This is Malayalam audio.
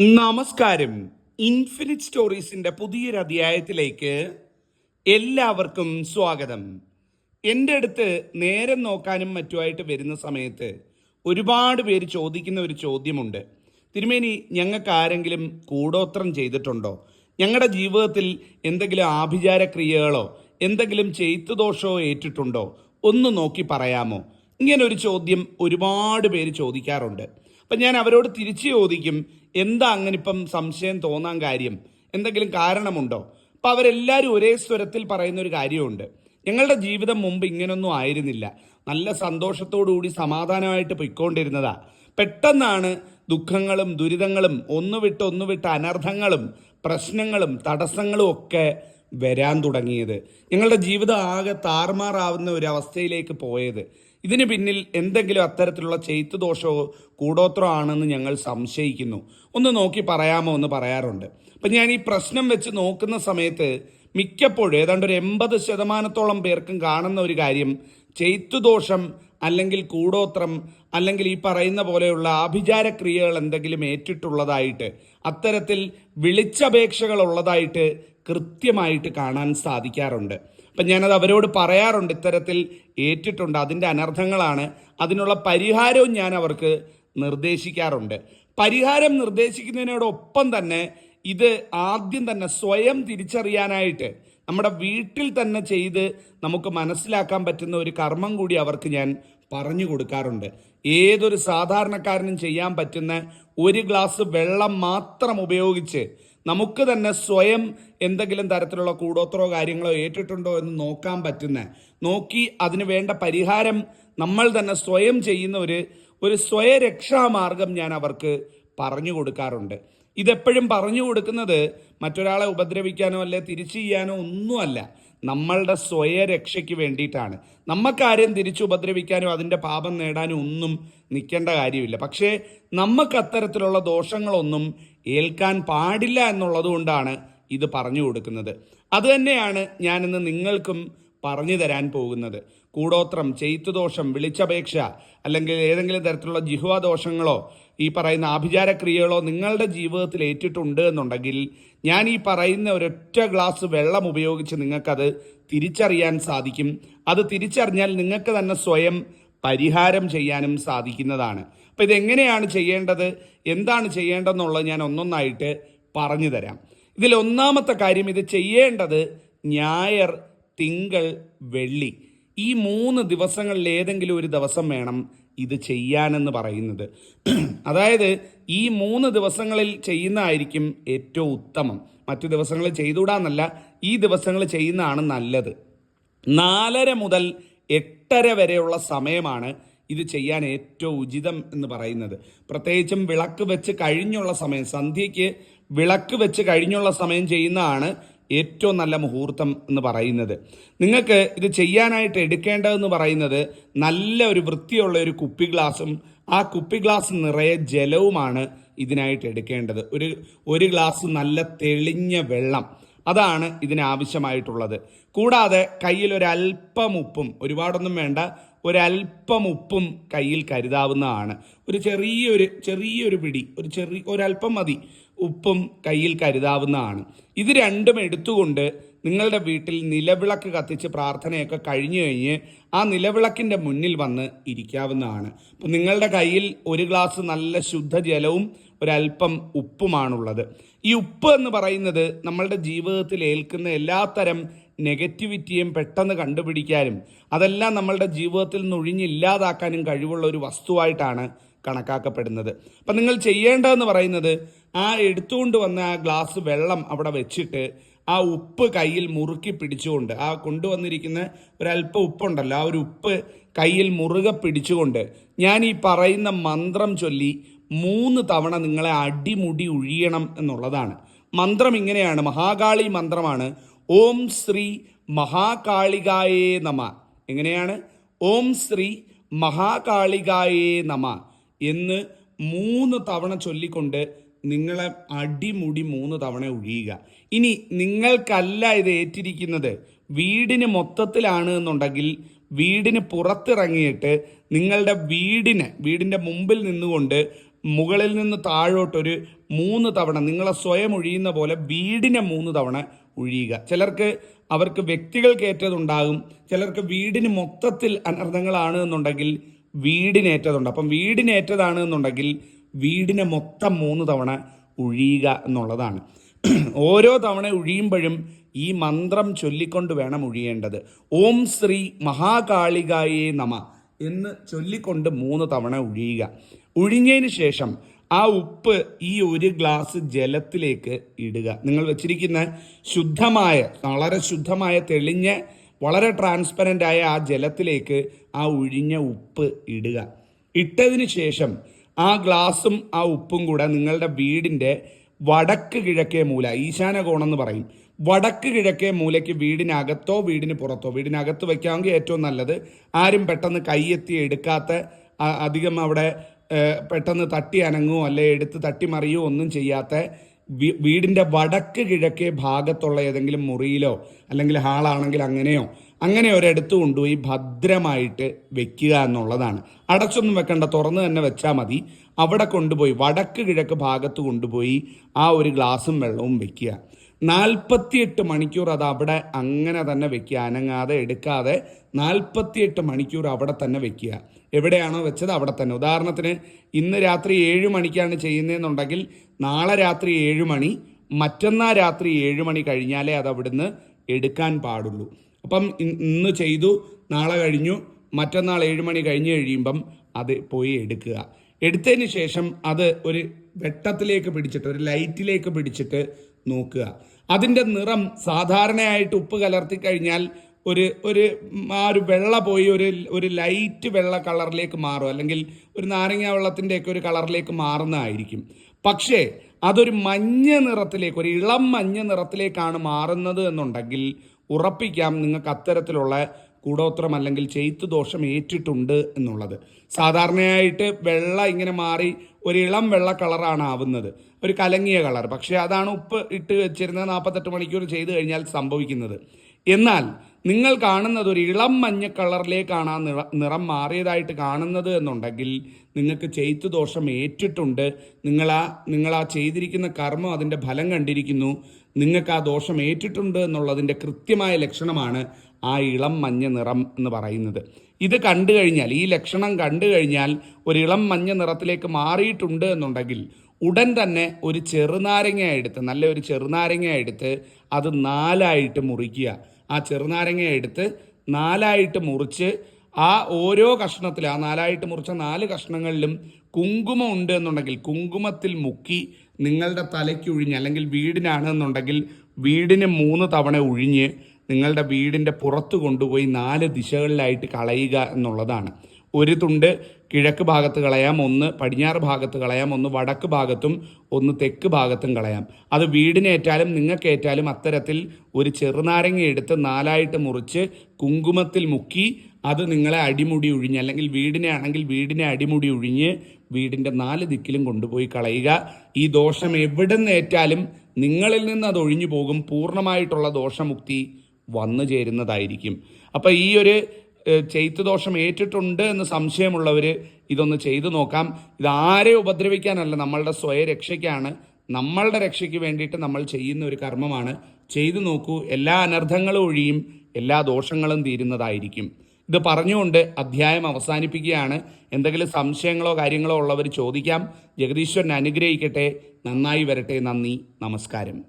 നമസ്കാരം. ഇൻഫിനിറ്റ് സ്റ്റോറീസിന്റെ പുതിയൊരു അധ്യായത്തിലേക്ക് എല്ലാവർക്കും സ്വാഗതം. എന്റെ അടുത്ത് നേരം നോക്കാനും മറ്റുമായിട്ട് വരുന്ന സമയത്ത് ഒരുപാട് പേര് ചോദിക്കുന്ന ഒരു ചോദ്യമുണ്ട്. തിരുമേനി ഞങ്ങൾക്ക് ആരെങ്കിലും കൂടോത്രം ചെയ്തിട്ടുണ്ടോ? ഞങ്ങളുടെ ജീവിതത്തിൽ എന്തെങ്കിലും ആഭിചാര ക്രിയകളോ എന്തെങ്കിലും ചെയ്ത്തുദോഷമോ ഏറ്റിട്ടുണ്ടോ? ഒന്ന് നോക്കി പറയാമോ? ഇങ്ങനൊരു ചോദ്യം ഒരുപാട് പേര് ചോദിക്കാറുണ്ട്. അപ്പം ഞാൻ അവരോട് തിരിച്ചു ചോദിക്കും എന്താ അങ്ങനെ ഇപ്പം സംശയം തോന്നാൻ കാര്യം? എന്തെങ്കിലും കാരണമുണ്ടോ? അപ്പം അവരെല്ലാവരും ഒരേ സ്വരത്തിൽ പറയുന്ന ഒരു കാര്യമുണ്ട്. ഞങ്ങളുടെ ജീവിതം മുമ്പ് ഇങ്ങനൊന്നും ആയിരുന്നില്ല. നല്ല സന്തോഷത്തോടുകൂടി സമാധാനമായിട്ട് പൊയ്ക്കൊണ്ടിരുന്നതാ. പെട്ടെന്നാണ് ദുഃഖങ്ങളും ദുരിതങ്ങളും ഒന്ന് വിട്ട് ഒന്ന് വിട്ട് അനർത്ഥങ്ങളും പ്രശ്നങ്ങളും തടസ്സങ്ങളും ഒക്കെ വരാൻ തുടങ്ങിയത്. ഞങ്ങളുടെ ജീവിതം ആകെ താറുമാറാവുന്ന ഒരു അവസ്ഥയിലേക്ക് പോയത്. ഇതിന് പിന്നിൽ എന്തെങ്കിലും അത്തരത്തിലുള്ള ചെയ്ത്തു ദോഷമോ കൂടോത്രോ ആണെന്ന് ഞങ്ങൾ സംശയിക്കുന്നു. ഒന്ന് നോക്കി പറയാമോ എന്ന് പറയാറുണ്ട്. അപ്പം ഞാൻ ഈ പ്രശ്നം വെച്ച് നോക്കുന്ന സമയത്ത് മിക്കപ്പോഴും ഏതാണ്ട് ഒരു എൺപത് ശതമാനത്തോളം പേർക്കും കാണുന്ന ഒരു കാര്യം ചെയ്ത്തുദോഷം അല്ലെങ്കിൽ കൂടോത്രം അല്ലെങ്കിൽ ഈ പറയുന്ന പോലെയുള്ള ആഭിചാര ക്രിയകൾ എന്തെങ്കിലും ഏറ്റിട്ടുള്ളതായിട്ട് അത്തരത്തിൽ വിളിച്ചപേക്ഷകൾ ഉള്ളതായിട്ട് കൃത്യമായിട്ട് കാണാൻ സാധിക്കാറുണ്ട്. അപ്പം ഞാനത് അവരോട് പറയാറുണ്ട് ഇത്തരത്തിൽ ഏറ്റിട്ടുണ്ട്. അതിന്റെ അനർത്ഥങ്ങളാണ്. അതിനുള്ള പരിഹാരവും ഞാൻ അവർക്ക് നിർദ്ദേശിക്കാറുണ്ട്. പരിഹാരം നിർദ്ദേശിക്കുന്നതിനോടൊപ്പം തന്നെ ഇത് ആദ്യം തന്നെ സ്വയം തിരിച്ചറിയാനായിട്ട് നമ്മുടെ വീട്ടിൽ തന്നെ ചെയ്ത് നമുക്ക് മനസ്സിലാക്കാൻ പറ്റുന്ന ഒരു കർമ്മം കൂടി അവർക്ക് ഞാൻ പറഞ്ഞു കൊടുക്കാറുണ്ട്. ഏതൊരു സാധാരണക്കാരനും ചെയ്യാൻ പറ്റുന്ന ഒരു ഗ്ലാസ് വെള്ളം മാത്രം ഉപയോഗിച്ച് നമുക്ക് തന്നെ സ്വയം എന്തെങ്കിലും തരത്തിലുള്ള കൂടോത്രോ കാര്യങ്ങളോ ഏറ്റിട്ടുണ്ടോ എന്ന് നോക്കാൻ പറ്റുന്ന നോക്കി അതിന് വേണ്ട പരിഹാരം നമ്മൾ തന്നെ സ്വയം ചെയ്യുന്ന ഒരു ഒരു സ്വയരക്ഷാമാർഗം ഞാൻ അവർക്ക് പറഞ്ഞു കൊടുക്കാറുണ്ട്. ഇതെപ്പോഴും പറഞ്ഞു കൊടുക്കുന്നത് മറ്റൊരാളെ ഉപദ്രവിക്കാനോ അല്ലെ തിരിച്ചു ചെയ്യാനോ ഒന്നുമല്ല. നമ്മളുടെ സ്വയരക്ഷയ്ക്ക് വേണ്ടിയിട്ടാണ്. നമുക്കാരെയും തിരിച്ചു ഉപദ്രവിക്കാനും അതിന്റെ പാപം നേടാനും ഒന്നും നിൽക്കേണ്ട കാര്യമില്ല. പക്ഷേ നമുക്ക് അത്തരത്തിലുള്ള ദോഷങ്ങളൊന്നും ഏൽക്കാൻ പാടില്ല എന്നുള്ളത് കൊണ്ടാണ് ഇത് പറഞ്ഞു കൊടുക്കുന്നത്. അതുതന്നെയാണ് ഞാനിന്ന് നിങ്ങൾക്കും പറഞ്ഞു തരാൻ പോകുന്നത്. കൂടോത്രം ചെയ്ത്തുദോഷം വിളിച്ചപേക്ഷ അല്ലെങ്കിൽ ഏതെങ്കിലും തരത്തിലുള്ള ജിഹ്വാദോഷങ്ങളോ ഈ പറയുന്ന ആഭിചാര ക്രിയകളോ നിങ്ങളുടെ ജീവിതത്തിൽ ഏറ്റിട്ടുണ്ട് എന്നുണ്ടെങ്കിൽ ഞാൻ ഈ പറയുന്ന ഒരൊറ്റ ഗ്ലാസ് വെള്ളം ഉപയോഗിച്ച് നിങ്ങൾക്കത് തിരിച്ചറിയാൻ സാധിക്കും. അത് തിരിച്ചറിഞ്ഞാൽ നിങ്ങൾക്ക് തന്നെ സ്വയം പരിഹാരം ചെയ്യാനും സാധിക്കുന്നതാണ്. അപ്പോൾ ഇതെങ്ങനെയാണ് ചെയ്യേണ്ടത്? എന്താണ് ചെയ്യേണ്ടതെന്നുള്ളത് ഞാൻ ഒന്നൊന്നായിട്ട് പറഞ്ഞു തരാം. ഇതിൽ ഒന്നാമത്തെ കാര്യം ഇത് ചെയ്യേണ്ടത് ഞായർ തിങ്കൾ വെള്ളി. ഈ മൂന്ന് ദിവസങ്ങളിൽ ഏതെങ്കിലും ഒരു ദിവസം വേണം ഇത് ചെയ്യാനെന്ന് പറയുന്നത്. അതായത് ഈ മൂന്ന് ദിവസങ്ങളിൽ ചെയ്യുന്നതായിരിക്കും ഏറ്റവും ഉത്തമം. മറ്റു ദിവസങ്ങളിൽ ചെയ്തുകൂടാന്നല്ല ഈ ദിവസങ്ങൾ ചെയ്യുന്നതാണ് നല്ലത്. നാലര മുതൽ എട്ടര വരെയുള്ള സമയമാണ് ഇത് ചെയ്യാൻ ഏറ്റവും ഉചിതം എന്ന് പറയുന്നത്. പ്രത്യേകിച്ചും വിളക്ക് വെച്ച് കഴിഞ്ഞുള്ള സമയം സന്ധ്യയ്ക്ക് വിളക്ക് വെച്ച് കഴിഞ്ഞുള്ള സമയം ചെയ്യുന്നതാണ് ഏറ്റവും നല്ല മുഹൂർത്തം എന്ന് പറയുന്നത്. നിങ്ങൾക്ക് ഇത് ചെയ്യാനായിട്ട് എടുക്കേണ്ടതെന്ന് പറയുന്നത് നല്ല ഒരു വൃത്തിയുള്ള ഒരു കുപ്പി ഗ്ലാസും ആ കുപ്പി ഗ്ലാസ് നിറയെ ജലവുമാണ് ഇതിനായിട്ട് എടുക്കേണ്ടത്. ഒരു ഒരു ഗ്ലാസ് നല്ല തെളിഞ്ഞ വെള്ളം അതാണ് ഇതിനാവശ്യമായിട്ടുള്ളത്. കൂടാതെ കയ്യിൽ ഒരല്പം ഉപ്പും ഒരുപാടൊന്നും വേണ്ട ഒരല്പം ഉപ്പും കയ്യിൽ കരുതാവുന്നതാണ്. ഒരു ചെറിയൊരു ചെറിയൊരു പിടി ഒരു ചെറിയ ഒരല്പം മതി ഉപ്പും കയ്യിൽ കരുതാവുന്നതാണ്. ഇത് രണ്ടും എടുത്തുകൊണ്ട് നിങ്ങളുടെ വീട്ടിൽ നിലവിളക്ക് കത്തിച്ച് പ്രാർത്ഥനയൊക്കെ കഴിഞ്ഞു കഴിഞ്ഞ് ആ നിലവിളക്കിന്റെ മുന്നിൽ വന്ന് ഇരിക്കാവുന്നതാണ്. അപ്പം നിങ്ങളുടെ കയ്യിൽ ഒരു ഗ്ലാസ് നല്ല ശുദ്ധജലവും ഒരല്പം ഉപ്പുമാണുള്ളത്. ഈ ഉപ്പ് എന്ന് പറയുന്നത് നമ്മളുടെ ജീവിതത്തിൽ ഏൽക്കുന്ന എല്ലാത്തരം നെഗറ്റിവിറ്റിയും പെട്ടെന്ന് കണ്ടുപിടിക്കാനും അതെല്ലാം നമ്മളുടെ ജീവിതത്തിൽ നിന്ന് ഒഴിഞ്ഞില്ലാതാക്കാനും കഴിവുള്ള ഒരു വസ്തുവായിട്ടാണ് കണക്കാക്കപ്പെടുന്നത്. അപ്പം നിങ്ങൾ ചെയ്യേണ്ടതെന്ന് പറയുന്നത് ആ എടുത്തുകൊണ്ട് വന്ന ആ ഗ്ലാസ് വെള്ളം അവിടെ വെച്ചിട്ട് ആ ഉപ്പ് കയ്യിൽ മുറുക്കി പിടിച്ചുകൊണ്ട് ആ കൊണ്ടുവന്നിരിക്കുന്ന ഒരല്പം ഉപ്പുണ്ടല്ലോ ആ ഒരു ഉപ്പ് കയ്യിൽ മുറുകെ പിടിച്ചുകൊണ്ട് ഞാൻ ഈ പറയുന്ന മന്ത്രം ചൊല്ലി മൂന്ന് തവണ നിങ്ങളെ അടിമുടി ഒഴിയണം എന്നുള്ളതാണ്. മന്ത്രം ഇങ്ങനെയാണ് മഹാകാളി മന്ത്രമാണ് ഓം ശ്രീ മഹാകാളികായേ നമ. എങ്ങനെയാണ്? ഓം ശ്രീ മഹാകാളികായേ നമ എന്ന് മൂന്ന് തവണ ചൊല്ലിക്കൊണ്ട് നിങ്ങളെ അടിമുടി മൂന്ന് തവണ ഒഴിയുക. ഇനി നിങ്ങൾക്കല്ല ഇത് ഏറ്റിരിക്കുന്നത്. വീടിന് മൊത്തത്തിലാണ് എന്നുണ്ടെങ്കിൽ വീടിന് പുറത്തിറങ്ങിയിട്ട് നിങ്ങളുടെ വീടിന് വീടിന്റെ മുമ്പിൽ നിന്നുകൊണ്ട് മുകളിൽ നിന്ന് താഴോട്ടൊരു മൂന്ന് തവണ നിങ്ങളെ സ്വയം ഒഴിയുന്ന പോലെ വീടിനെ മൂന്ന് തവണ ഒഴിയുക ചിലർക്ക് അവർക്ക് വ്യക്തികൾക്കേറ്റതുണ്ടാകും. ചിലർക്ക് വീടിന് മൊത്തത്തിൽ അനർത്ഥങ്ങളാണ് എന്നുണ്ടെങ്കിൽ വീടിനേറ്റതുണ്ട്. അപ്പം വീടിനേറ്റതാണ് എന്നുണ്ടെങ്കിൽ വീടിനെ മൊത്തം മൂന്ന് തവണ ഒഴിയുക എന്നുള്ളതാണ്. ഓരോ തവണ ഒഴിയുമ്പോഴും ഈ മന്ത്രം ചൊല്ലിക്കൊണ്ട് വേണം ഒഴിയേണ്ടത് ഓം ശ്രീ മഹാകാളികായേ നമ എന്ന് ചൊല്ലിക്കൊണ്ട് മൂന്ന് തവണ ഒഴിയുക ഒഴിഞ്ഞതിന് ശേഷം ആ ഉപ്പ് ഈ ഒരു ഗ്ലാസ് ജലത്തിലേക്ക് ഇടുക. നിങ്ങൾ വെച്ചിരിക്കുന്ന ശുദ്ധമായ വളരെ ശുദ്ധമായ തെളിഞ്ഞ വളരെ ട്രാൻസ്പെറന്റ് ആയ ആ ജലത്തിലേക്ക് ആ ഒഴിഞ്ഞ ഉപ്പ് ഇടുക. ഇട്ടതിന് ശേഷം ആ ഗ്ലാസും ആ ഉപ്പും കൂടെ നിങ്ങളുടെ വീടിന്റെ വടക്ക് കിഴക്കേ മൂല ഈശാന കോണെന്ന് പറയും. വടക്ക് കിഴക്കേ മൂലയ്ക്ക് വീടിനകത്തോ വീടിന് പുറത്തോ വീടിനകത്ത് വയ്ക്കാമെങ്കിൽ ഏറ്റവും നല്ലത് ആരും പെട്ടെന്ന് കൈയെത്തി എടുക്കാത്ത അധികം അവിടെ പെട്ടെന്ന് തട്ടി അനങ്ങോ അല്ലെ എടുത്ത് തട്ടി മറിയോ ഒന്നും ചെയ്യാത്ത വീടിന്റെ വടക്ക് കിഴക്കേ ഭാഗത്തുള്ള ഏതെങ്കിലും മുറിയിലോ അല്ലെങ്കിൽ ഹാളാണെങ്കിൽ അങ്ങനെയോ അങ്ങനെ ഒരിടത്ത് കൊണ്ടുപോയി ഭദ്രമായിട്ട് വെക്കുക എന്നുള്ളതാണ്. അടച്ചൊന്നും വെക്കണ്ട തുറന്ന് തന്നെ വെച്ചാൽ മതി. അവിടെ കൊണ്ടുപോയി വടക്ക് കിഴക്ക് ഭാഗത്ത് കൊണ്ടുപോയി ആ ഒരു ഗ്ലാസും വെള്ളവും വെക്കുക. നാൽപ്പത്തിയെട്ട് മണിക്കൂർ അത് അവിടെ അങ്ങനെ തന്നെ വെക്കുക. അനങ്ങാതെ എടുക്കാതെ നാൽപ്പത്തിയെട്ട് മണിക്കൂർ അവിടെ തന്നെ വെക്കുക. എവിടെയാണോ വെച്ചത് അവിടെ തന്നെ. ഉദാഹരണത്തിന് ഇന്ന് രാത്രി ഏഴ് മണിക്കാണ് ചെയ്യുന്നതെന്നുണ്ടെങ്കിൽ നാളെ രാത്രി ഏഴ് മണി മറ്റന്നാൾ രാത്രി ഏഴ് മണി കഴിഞ്ഞാലേ അത് അവിടുന്ന് എടുക്കാൻ പാടുള്ളൂ. അപ്പം ഇന്ന് ചെയ്തു നാളെ കഴിഞ്ഞു മറ്റന്നാൾ ഏഴ് മണി കഴിഞ്ഞ് കഴിയുമ്പം അത് പോയി എടുക്കുക. എടുത്തതിന് ശേഷം അത് ഒരു വെട്ടത്തിലേക്ക് പിടിച്ചിട്ട് ഒരു ലൈറ്റിലേക്ക് പിടിച്ചിട്ട് നോക്കുക. അതിന്റെ നിറം സാധാരണയായിട്ട് ഉപ്പ് കലർത്തി കഴിഞ്ഞാൽ ഒരു ഒരു ആ ഒരു വെള്ള പോയി ഒരു ഒരു ലൈറ്റ് വെള്ള കളറിലേക്ക് മാറും. അല്ലെങ്കിൽ ഒരു നാരങ്ങ വെള്ളത്തിന്റെയൊക്കെ ഒരു കളറിലേക്ക് മാറുന്നതായിരിക്കും. പക്ഷേ അതൊരു മഞ്ഞ നിറത്തിലേക്ക് ഒരു ഇളം മഞ്ഞ നിറത്തിലേക്കാണ് മാറുന്നത് എന്നുണ്ടെങ്കിൽ ഉറപ്പിക്കാം നിങ്ങൾക്ക് അത്തരത്തിലുള്ള കൂടോത്രം അല്ലെങ്കിൽ ചെയ്ത്തു ദോഷം ഏറ്റിട്ടുണ്ട് എന്നുള്ളത്. സാധാരണയായിട്ട് വെള്ള ഇങ്ങനെ മാറി ഒരു ഇളം വെള്ള കളറാണ് ആവുന്നത്. ഒരു കലങ്ങിയ കളർ. പക്ഷേ അതാണ് ഉപ്പ് ഇട്ട് വെച്ചിരുന്നത് നാൽപ്പത്തെട്ട് മണിക്കൂർ ചെയ്തു കഴിഞ്ഞാൽ സംഭവിക്കുന്നത്. എന്നാൽ നിങ്ങൾ കാണുന്നത് ഒരു ഇളം മഞ്ഞ കളറിലേക്കാണ് ആ നിറ മാറിയതായിട്ട് കാണുന്നത് എന്നുണ്ടെങ്കിൽ നിങ്ങൾക്ക് ചെയ്ത്തു ദോഷം ഏറ്റിട്ടുണ്ട്. നിങ്ങൾ ആ നിങ്ങൾ ആ ചെയ്തിരിക്കുന്ന കർമ്മം അതിന്റെ ഫലം കണ്ടിരിക്കുന്നു. നിങ്ങൾക്ക് ആ ദോഷം ഏറ്റിട്ടുണ്ട് എന്നുള്ളതിന്റെ കൃത്യമായ ലക്ഷണമാണ് ആ ഇളം മഞ്ഞ നിറം എന്ന് പറയുന്നത്. ഇത് കണ്ടു കഴിഞ്ഞാൽ ഈ ലക്ഷണം കണ്ടു കഴിഞ്ഞാൽ ഒരു ഇളം മഞ്ഞ നിറത്തിലേക്ക് മാറിയിട്ടുണ്ട് എന്നുണ്ടെങ്കിൽ ഉടൻ തന്നെ ഒരു ചെറുനാരങ്ങ എടുത്ത് നല്ല ഒരു ചെറുനാരങ്ങ എടുത്ത് അത് നാലായിട്ട് മുറിക്കുക. ആ ചെറുനാരങ്ങ എടുത്ത് നാലായിട്ട് മുറിച്ച് ആ ഓരോ കഷ്ണത്തിൽ ആ നാലായിട്ട് മുറിച്ച നാല് കഷ്ണങ്ങളിലും കുങ്കുമം ഉണ്ട് എന്നുണ്ടെങ്കിൽ കുങ്കുമത്തിൽ മുക്കി നിങ്ങളുടെ തലയ്ക്ക് ഉഴിഞ്ഞ് അല്ലെങ്കിൽ വീടിനാണ് എന്നുണ്ടെങ്കിൽ വീടിന് മൂന്ന് തവണ ഒഴിഞ്ഞ് നിങ്ങളുടെ വീടിന്റെ പുറത്ത് കൊണ്ടുപോയി നാല് ദിശകളിലായിട്ട് കളയുക എന്നുള്ളതാണ്. ഒരു തുണ്ട് കിഴക്ക് ഭാഗത്ത് കളയാം ഒന്ന് പടിഞ്ഞാറ് ഭാഗത്ത് കളയാം ഒന്ന് വടക്ക് ഭാഗത്തും ഒന്ന് തെക്ക് ഭാഗത്തും കളയാം. അത് വീടിനേറ്റാലും നിങ്ങൾക്കേറ്റാലും അത്തരത്തിൽ ഒരു ചെറുനാരങ്ങ എടുത്ത് നാലായിട്ട് മുറിച്ച് കുങ്കുമത്തിൽ മുക്കി അത് നിങ്ങളെ അടിമുടി ഒഴിഞ്ഞ് അല്ലെങ്കിൽ വീടിനെ ആണെങ്കിൽ വീടിനെ അടിമുടി ഒഴിഞ്ഞ് വീടിന്റെ നാല് ദിക്കിലും കൊണ്ടുപോയി കളയുക. ഈ ദോഷം എവിടെ നിന്നേറ്റാലും നിങ്ങളിൽ നിന്ന് അത് ഒഴിഞ്ഞു പോകും. പൂർണമായിട്ടുള്ള ദോഷമുക്തി വന്നു ചേരുന്നതായിരിക്കും. അപ്പോൾ ഈ ഒരു ചെയ്ത്ത് ദോഷം ഏറ്റിട്ടുണ്ട് എന്ന് സംശയമുള്ളവർ ഇതൊന്ന് ചെയ്തു നോക്കാം. ഇത് ആരെ ഉപദ്രവിക്കാനല്ല നമ്മളുടെ സ്വയരക്ഷയ്ക്കാണ്. നമ്മളുടെ രക്ഷയ്ക്ക് വേണ്ടിയിട്ട് നമ്മൾ ചെയ്യുന്ന ഒരു കർമ്മമാണ്. ചെയ്തു നോക്കൂ എല്ലാ അനർത്ഥങ്ങളും ഒഴിയും എല്ലാ ദോഷങ്ങളും തീരുന്നതായിരിക്കും. ഇത് പറഞ്ഞുകൊണ്ട് അധ്യായം അവസാനിപ്പിക്കുകയാണ്. എന്തെങ്കിലും സംശയങ്ങളോ കാര്യങ്ങളോ ഉള്ളവർ ചോദിക്കാം. ജഗദീശ്വരനെ അനുഗ്രഹിക്കട്ടെ. നന്നായി വരട്ടെ. നന്ദി. നമസ്കാരം.